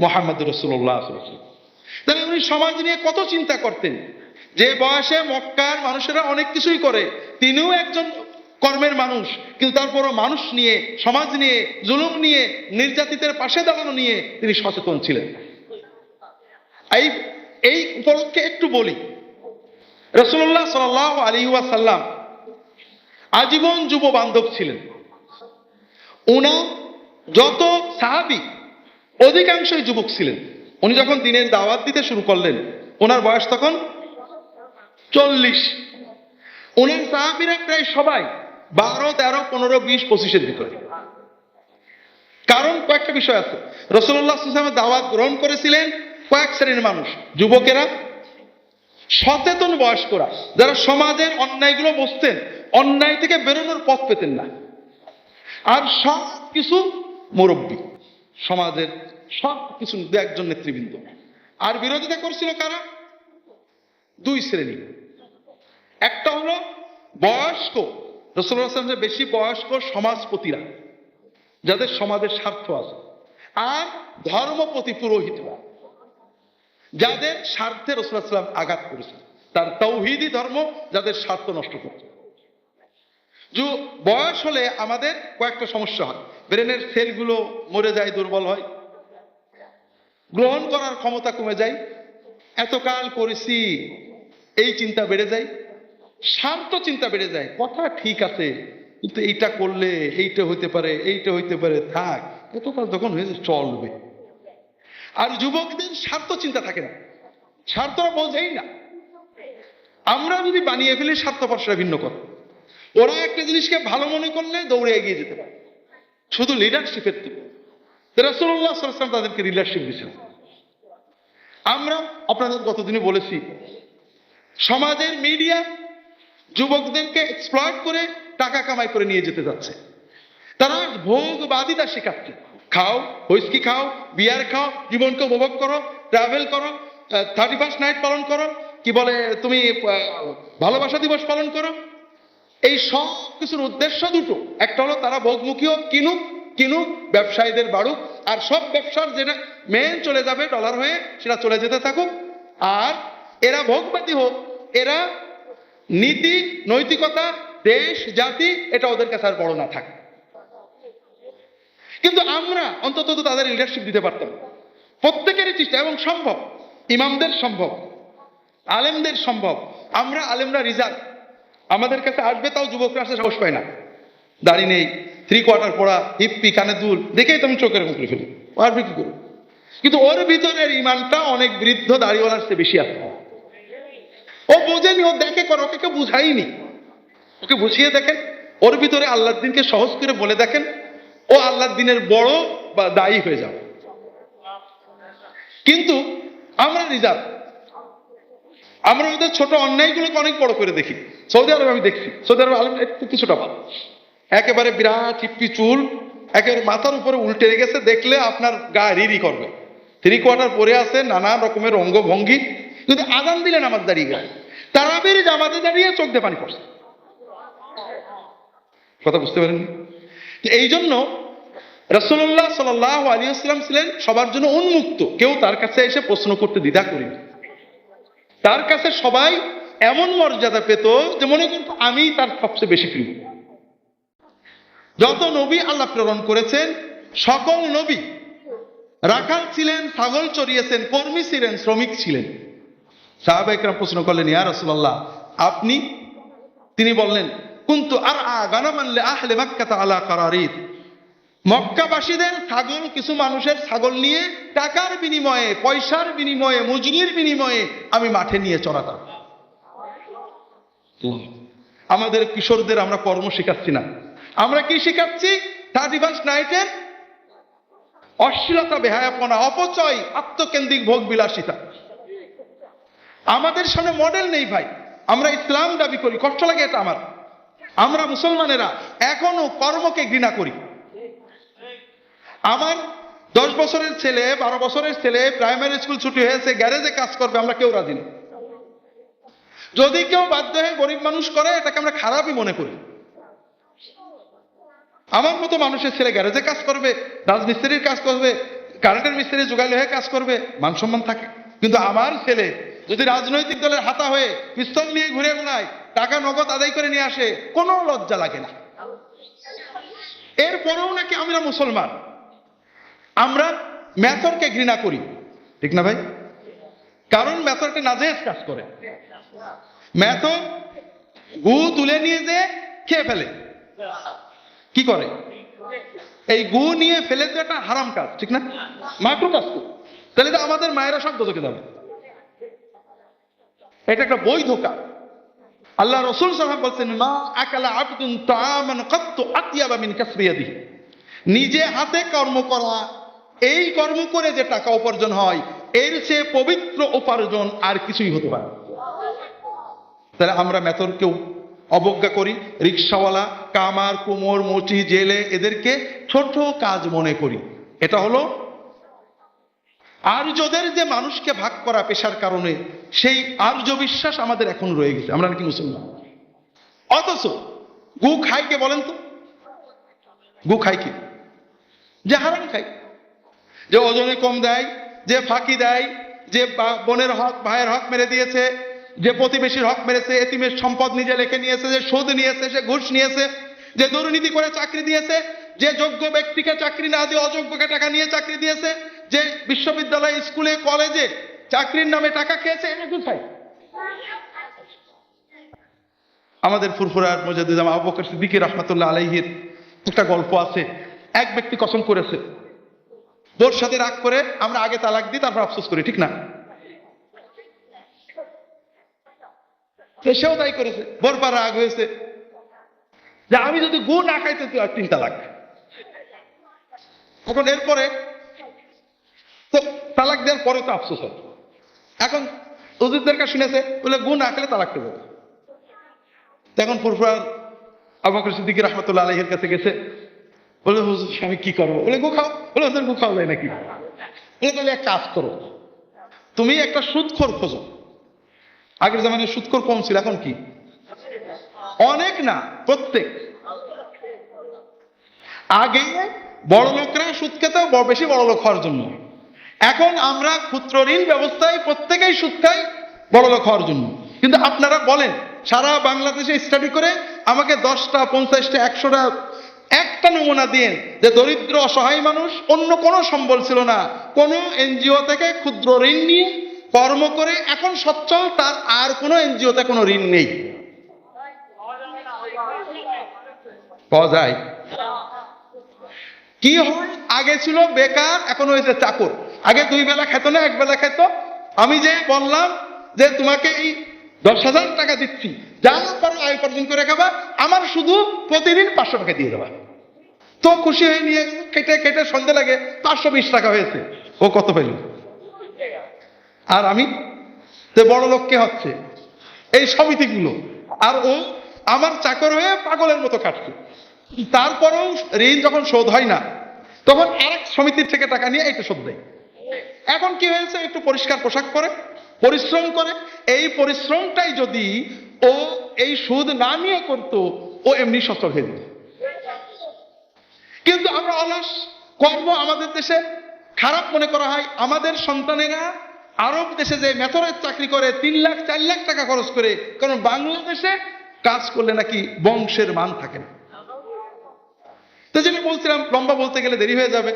মোহাম্মদ রসুল্লাহ তাহলে উনি সমাজ নিয়ে কত চিন্তা করতেন? যে বয়সে মক্কার মানুষেরা অনেক কিছুই করে, তিনিও একজন কর্মের মানুষ, কিন্তু তারপরও মানুষ নিয়ে, সমাজ নিয়ে, জুলুম নিয়ে, নির্যাতিতের পাশে দাঁড়ানো নিয়ে তিনি সচেতন ছিলেন। এই এই উপলক্ষে একটু বলি রসুল্লাহ সাল আলী সাল্লাম আজীবন যুব বান্ধব ছিলেন। উনার যত সাহাবি অধিকাংশই যুবক ছিলেন। উনি যখন দিনের দাওয়াত দিতে শুরু করলেন, ওনার বয়স তখন চল্লিশ। ওনার সাহাবিরা প্রায় সবাই বারো, তেরো, পনেরো, বিশ, পঁচিশের ভিতরে। কারণ কয়েকটা বিষয় আছে। রসুল্লাহ ইসলামের দাওয়াত গ্রহণ করেছিলেন কয়েক শ্রেণির মানুষ, যুবকেরা, সচেতন বয়স্করা, যারা সমাজের অন্যায়গুলো বুঝতেন, অন্যায় থেকে বেরোনোর পথ পেতেন না। আর সব কিছু মুরব্বী। সমাজের সব কিছু একজন নেতৃবৃন্দ। আর বিরোধিতা করছিল কারা? দুই শ্রেণি। একটা হলো বয়স্ক রসুল্লাহ আসলামের বেশি বয়স্ক সমাজপতিরা, যাদের সমাজের স্বার্থ আছে। আর ধর্মপতি পুরোহিতরা যাদের স্বার্থে রসুলাম আঘাত করেছে তার তৌহিদি ধর্ম যাদের স্বার্থ নষ্ট করছে। যে বয়স হলে আমাদের কয়েকটা সমস্যা হয়। ব্রেনের সেলগুলো মরে যায়, দুর্বল হয়। গ্রহণ করার ক্ষমতা কমে যায়। এতকাল করেছি এই চিন্তা বেড়ে যায়। শান্ত চিন্তা বেড়ে যায়। কথা ঠিক আছে, কিন্তু এইটা করলে এইটা হইতে পারে, এইটা হইতে পারে, থাক। এতকাল যখন হয়েছে, চলবে। আর যুবকদের স্বার্থ চিন্তা থাকে না। স্বার্থরা বোঝেই না। আমরা যদি বানিয়ে ফেলি স্বার্থপর সেটা ভিন্ন কথা। ওরা একটা জিনিসকে ভালো মনে করলে দৌড়ে এগিয়ে যেতে পারে। শুধু লিডারশিপের থেকে রসুল্লাহ সাল্লাম তাদেরকে লিডারশিপ দিয়েছেন। আমরা আপনাদের গতদিনে বলেছি, সমাজের মিডিয়া যুবকদেরকে এক্সপ্লয়েট করে টাকা কামাই করে নিয়ে যেতে যাচ্ছে। তারা ভোগবাদিতা শেখাচ্ছে। খাও, হুইস্কি খাও, বিয়ার খাও, জীবনকে উপভোগ করো ট্রাভেল করো থার্টি ফার্স্ট নাইট পালন করো, কি বলে, তুমি ভালোবাসা দিবস পালন করো এই সব কিছুর উদ্দেশ্য দুটো। একটা হলো তারা ভোগমুখী হোক কিনুক কিনুক, ব্যবসায়ীদের বাড়ুক, আর সব ব্যবসার যেটা মেন চলে যাবে ডলার হয়ে সেটা চলে যেতে থাকুক। আর এরা ভোগবাদী হোক, এরা নীতি, নৈতিকতা, দেশ, জাতি, এটা ওদের কাছে আর বড় না থাকে। কিন্তু আমরা অন্তত তাদের লিডারশিপ দিতে পারতাম। প্রত্যেকেরই চেষ্টা, এবং সম্ভব। ইমামদের সম্ভব। আলেমদের সম্ভব। আমরা আলেমরা রিজার্ভ আমাদের কাছে আসবে তাও যুবকরা আসতে সাহস পায় না। দাড়ি নেই থ্রি কোয়ার্টার পড়া, হিপ্পি, কানে দুল, দেখেই তো আমি চোখের মুখে ফেলি। আসবে কি করবে কিন্তু ওর ভিতরের ইমানটা অনেক বৃদ্ধ দাড়িওয়ালার চেয়ে বেশি আছে ও বোঝেনি, ও দেখে কর, ওকে কেউ বুঝাইনি ওকে বুঝিয়ে দেখেন, ওর ভিতরে আল্লাহর দিনকে সহজ করে বলে দেখেন, ও আল্লাহর দিনের বড় বা দায়ী হয়ে যাবে। কিন্তু আমরা রিজার্ভ আমরা ওদের ছোট অন্যায়গুলোকে অনেক বড় করে দেখি। সৌদি আরবে আমি দেখছি। সৌদি আরব আলম একটু কিছুটা ভালো। একেবারে বিরাট চিপ্পি চুল, একেবারে মাথার উপরে উল্টে গেছে, দেখলে আপনার গা রিরি করবে। থ্রি কোয়ার্টার পরে আছে নানা রকমের অঙ্গভঙ্গি যদি আদান দিলেন আমার দাঁড়িয়ে গেছে তারাবির জামাতে দাঁড়িয়ে চোখ দিয়ে পানি পড়ছে। কথা বুঝতে পারেন এই জন্য রসুল্লাহ সাল আলী আসলাম ছিলেন সবার জন্য উন্মুক্ত। কেউ তার কাছে এসে প্রশ্ন করতে দ্বিধা করেনি। তার কাছে সবাই এমন মর্যাদা পেত যে মনে করতো আমি তার সবচেয়ে বেশি প্রিয়। যত নবী আল্লাহ প্রেরণ করেছেন, সকল নবী রাখাল ছিলেন, ছাগল চড়িয়েছেন কর্মী ছিলেন, শ্রমিক ছিলেন। সাহাবাইকরা প্রশ্ন করলেন, ইয়া রসুল্লাহ আপনি? তিনি বললেন, কিন্তু আর আ গানামানলে আহলে মাক্কাতা আলা কারারিদ মক্কাবাসীদের ছাগল, কিছু মানুষের ছাগল নিয়ে টাকার বিনিময়ে, পয়সার বিনিময়ে, মজুরির বিনিময়ে আমি মাঠে নিয়ে চড়াতাম। আমাদের কিশোরদের আমরা কর্ম শেখাচ্ছি না। আমরা কি শেখাচ্ছি? থার্টি ফার্স্ট নাইটের অশ্লীলতা, বেহায়াপনা, অপচয়, আত্মকেন্দ্রিক ভোগ বিলাসিতা আমাদের সামনে মডেল নেই ভাই। আমরা ইসলাম দাবি করি, কষ্ট লাগে এটা আমার। আমরা মুসলমানেরা এখনও কর্মকে ঘৃণা করি। আমার দশ বছরের ছেলে, বারো বছরের ছেলে প্রাইমারি স্কুল ছুটি হয়েছে গ্যারেজে কাজ করবে, আমরা কেউ রাজি নেই যদি কেউ বাধ্য হয়ে গরিব মানুষ করে, এটাকে আমরা খারাপই মনে করি। আমার মতো মানুষের ছেলে গ্যারেজে কাজ করবে, রাজমিস্ত্রির কাজ করবে, কারেন্টের মিস্ত্রি যোগাইলে হয়ে কাজ করবে, মান সম্মান থাকে। কিন্তু আমার ছেলে যদি রাজনৈতিক দলের হাতা হয়ে পিস্তল নিয়ে ঘুরে বেড়ায়, টাকা নগদ আদায় করে নিয়ে আসে, কোনো লজ্জা লাগে না। এরপরেও নাকি আমরা মুসলমান। আমরা মেথরকে ঘৃণা করি। ঠিক না ভাই? কারণ মেথরটা নাজেজ কাজ করে। মেথর গু তুলে নিয়ে যে খেয়ে ফেলে। কি করে? এই গু নিয়ে ফেলে তো একটা হারাম কাজ, ঠিক না? মাকরু কাজ তো তাহলে তো আমাদের মায়েরা সব দোজকে যাবে। এটা একটা বৈধ কাজ। আল্লাহ রসুল সাহেব বলছেন, মা আকালা আবদুন তামান কত্তু আতিয়াবা মিন কাসবিয়াদিহি নিজে হাতে কর্ম করা, এই কর্ম করে যে টাকা উপার্জন হয় এর চেয়ে পবিত্র উপার্জন আর কিছুই হতে পারে তাহলে আমরা মেথরকেও অবজ্ঞা করি, রিক্সাওয়ালা, কামার, কুমোর মুচি জেলে, এদেরকে ছোট কাজ মনে করি। এটা হলো, আর্যদের যে মানুষকে ভাগ করা পেশার কারণে, সেই আর্য বিশ্বাস আমাদের এখন রয়ে গেছে। আমরা নাকি মুসলমান? অথচ, গু খাই কে বলেন তো? গু খাই কি? যে হারাম খাই যে ওজনে কম দেয় যে ফাঁকি দেয়, যে বোনের হক, ভাইয়ের হক মেরে দিয়েছে, যে প্রতিবেশীর হক মেরেছে, এতিমের সম্পদ নিজে লেখে নিয়েছে, যে সুদ নিয়েছে, সে ঘুষ নিয়েছে, যে দুর্নীতি করে চাকরি দিয়েছে, যে যোগ্য ব্যক্তিকে চাকরি না দিয়ে অযোগ্যকে টাকা নিয়ে চাকরি দিয়েছে, যে বিশ্ববিদ্যালয়, স্কুলে, কলেজে চাকরির নামে টাকা খেয়েছে এটা কোথায় আমাদের ফুরফুরার মজাদুজাম আবু বকর সিদ্দিকী রহমতুল্লাহ একটা গল্প আছে। এক ব্যক্তি কসম করেছে বোর সাথে রাগ করে আমরা আগে তালাক দিই, তারপর আফসোস করি, ঠিক না? সেও তাই করেছে, বোর পর রাগ হয়েছে। যে আমি যদি গু না খাইতে, তুই আর তিন তালাক। এখন এরপরে তো তালাক দেওয়ার পরে তো আফসোস হয় এখন উজিরদের কাছে শুনেছে, বলে গু না খেলে তালাক দেবে তখন ফুরফুরার আবু বকর সিদ্দিকী রহমতুল্লাহ আলাইহির কাছে গেছে। বলে, হুজুর আমি কি করব? বলে, গু খাও। বলে, হুজুর, গু খাওয়া যায় নাকি? বলে, তাহলে এক কাজ করো। তুমি একটা সুদখোর খোঁজো। আগের জামানে সুদখোর কম ছিল, এখন কি? অনেক না, প্রত্যেক। আগে বড় লোকরা সুদ খেত বেশি বড় লোক হওয়ার জন্য। এখন আমরা ক্ষুদ্র ঋণ ব্যবস্থায় প্রত্যেকেই সুদ খাই বড় লোক হওয়ার জন্য। কিন্তু আপনারা বলেন, সারা বাংলাদেশে স্টাডি করে আমাকে দশটা, পঞ্চাশটা, একশোটা একটা নমুনা দিন যে দরিদ্র, অসহায় মানুষ অন্য কোনো সম্বল ছিল না। কোনো এনজিও থেকে ক্ষুদ্র ঋণ নিয়ে কর্ম করে এখন সচ্ছল, তার আর কোনো এনজিওতে কোনো ঋণ নেই। কি হয়? আগে ছিল বেকার, এখন হয়েছে চাকর। আগে দুই বেলা খেত না, এক বেলা খেত। আমি যে বললাম যে তোমাকে এই দশ হাজার টাকা দিচ্ছি। যা পারো আয় উপার্জন করে খাবা। আমার শুধু প্রতিদিন পাঁচশো টাকা দিয়ে দেবা। তো খুশি হয়ে নিয়ে কেটে কেটে সন্ধে লাগে, পাঁচশো বিশ টাকা হয়েছে। ও কত পেল? আর আমি? যে বড় লোক কে হচ্ছে? এই সমিতিগুলো। আর ও আমার চাকর হয়ে পাগলের মতো কাটছে। তারপরেও ঋণ যখন শোধ হয় না, তখন আরেক সমিতির থেকে টাকা নিয়ে এটা শোধ দেয়। এখন কি হয়েছে? একটু পরিষ্কার পোশাক পরে। পরিশ্রম করে। এই পরিশ্রমটাই যদি ও এই সুদ না নিয়ে করতো, ও এমনি সচল হয়ে যেত। কিন্তু আমরা অলস, কর্ম আমাদের দেশে খারাপ মনে করা হয়। আমাদের সন্তানেরা আরব দেশে যে মেথরের চাকরি করে, তিন লাখ, চার লাখ টাকা খরচ করে, কারণ বাংলাদেশে কাজ করলে নাকি বংশের মান থাকে না। তো যেটা বলছিলাম, লম্বা বলতে গেলে দেরি হয়ে যাবে।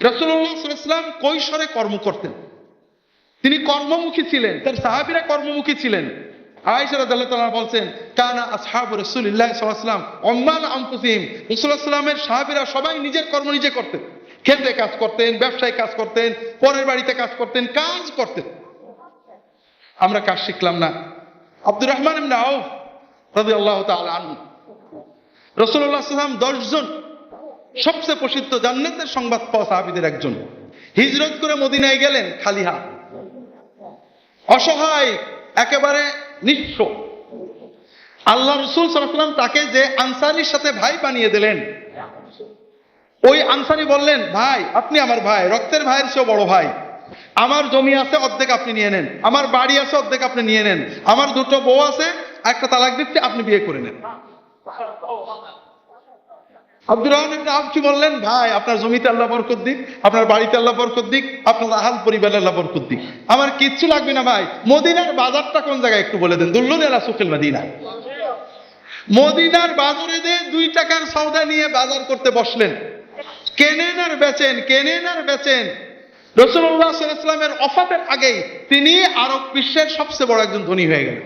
রসুল্লাহাম কৈশোরে কর্ম করতেন। তিনি কর্মমুখী ছিলেন, তার সাহাবিরা কর্মমুখী ছিলেন। আয়েশা রাদিয়াল্লাহু তাআলা বলছেন, কানা আসহাবু আলাইহি ওয়াসাল্লাম উম্মান আনফুসিহিম। রাসূলুল্লাহ সাহাবীরা সবাই নিজের কর্ম নিজে করতেন। খেতে কাজ করতেন, ব্যবসায় কাজ করতেন, পরের বাড়িতে কাজ করতেন কাজ করতেন। আমরা কাজ শিখলাম না। আব্দুর রহমান ইবনে আউফ রাদিয়াল্লাহু তাআলা আনহু, রাসূলুল্লাহ সাল্লাম দশজন সবচেয়ে প্রসিদ্ধ জান্নাতের সংবাদ পাওয়া সাহাবীদের একজন। হিজরত করে মদিনায় গেলেন খালি হাত অসহায়, একেবারে নিঃস্ব। আল্লাহ রসুল সাল্লাম তাকে যে আনসারির সাথে ভাই বানিয়ে দিলেন, ওই আনসারি বললেন, ভাই, আপনি আমার ভাই, রক্তের ভাইয়ের চেয়েও বড় ভাই। আমার জমি আছে, অর্ধেক আপনি নিয়ে নেন। আমার বাড়ি আছে, অর্ধেক আপনি নিয়ে নেন। আমার দুটো বউ আছে, একটা তালাক দিচ্ছে, আপনি বিয়ে করে নেন। আব্দুর রহমান কি বললেন? ভাই, আপনার জমিতে আল্লাহ বরকত দিক, আপনার বাড়িতে আল্লাহ বরকত দিক, আপনার আহাল পরিবারে আল্লাহ বরকত দিক। আমার কিচ্ছু লাগবে না, ভাই। মদিনার বাজারটা কোন জায়গায় একটু বলে দেন? দুল্লুন এলা সুখিল মদিনা। মদিনার বাজারে যে দুই টাকার সওদা নিয়ে বাজার করতে বসলেন, কেনেন আর বেচেন, কেনেন আর বেচেন? রসুল্লাহ ইসলামের অফাতের আগেই তিনি আরব বিশ্বের সবচেয়ে বড় একজন ধনী হয়ে গেলেন।